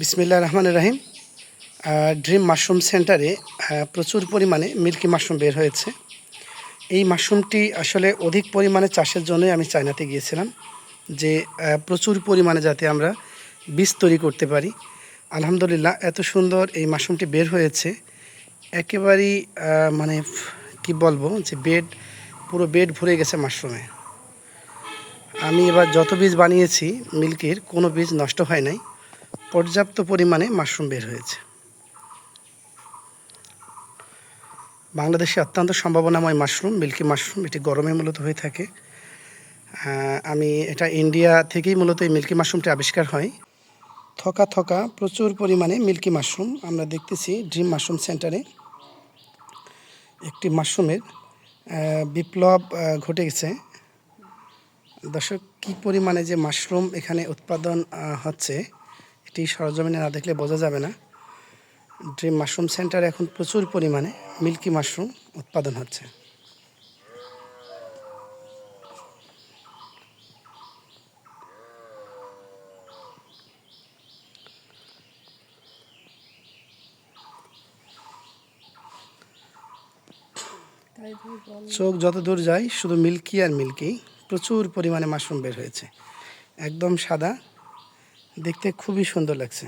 বিসমিল্লা রহমান রাহিম। Dream mushroom সেন্টারে প্রচুর পরিমাণে মিল্কি মাশরুম বের হয়েছে। এই মাশরুমটি আসলে অধিক পরিমাণে চাষের জন্যই আমি চায়নাতে গিয়েছিলাম, যে প্রচুর পরিমাণে যাতে আমরা বীজ তৈরি করতে পারি। আলহামদুলিল্লাহ, এত সুন্দর এই মাশরুমটি বের হয়েছে। একেবারেই মানে কি বলব, যে, বেড, পুরো বেড ভরে গেছে মাশরুমে। আমি এবার যত বীজ বানিয়েছি মিল্কির কোনো বীজ নষ্ট হয় নাই। পর্যাপ্ত পরিমাণে মাশরুম বের হয়েছে। বাংলাদেশে অত্যন্ত সম্ভাবনাময় মাশরুম, মিল্কি মাশরুম, এটি গরমে মূলত হয়ে থাকে। আমি এটা ইন্ডিয়া থেকেই মূলত এই মিল্কি মাশরুমটি আবিষ্কার হয়। থকা থকা প্রচুর পরিমাণে মিল্কি মাশরুম আমরা দেখতেছি ড্রিম মাশরুম সেন্টারে। একটি মাশরুমের বিপ্লব ঘটে গেছে। দর্শক, কী পরিমাণে যে মাশরুম এখানে উৎপাদন হচ্ছে এটি সরজমিনে না দেখলে বোঝা যাবে না। ড্রিম মাশরুম সেন্টারে এখন প্রচুর পরিমাণে মিল্কি মাশরুম উৎপাদন হচ্ছে। চোখ যত দূর যায় শুধু মিল্কি আর মিল্কি, প্রচুর পরিমাণে মাশরুম বের হয়েছে। একদম সাদা দেখতে খুবই সুন্দর লাগছে।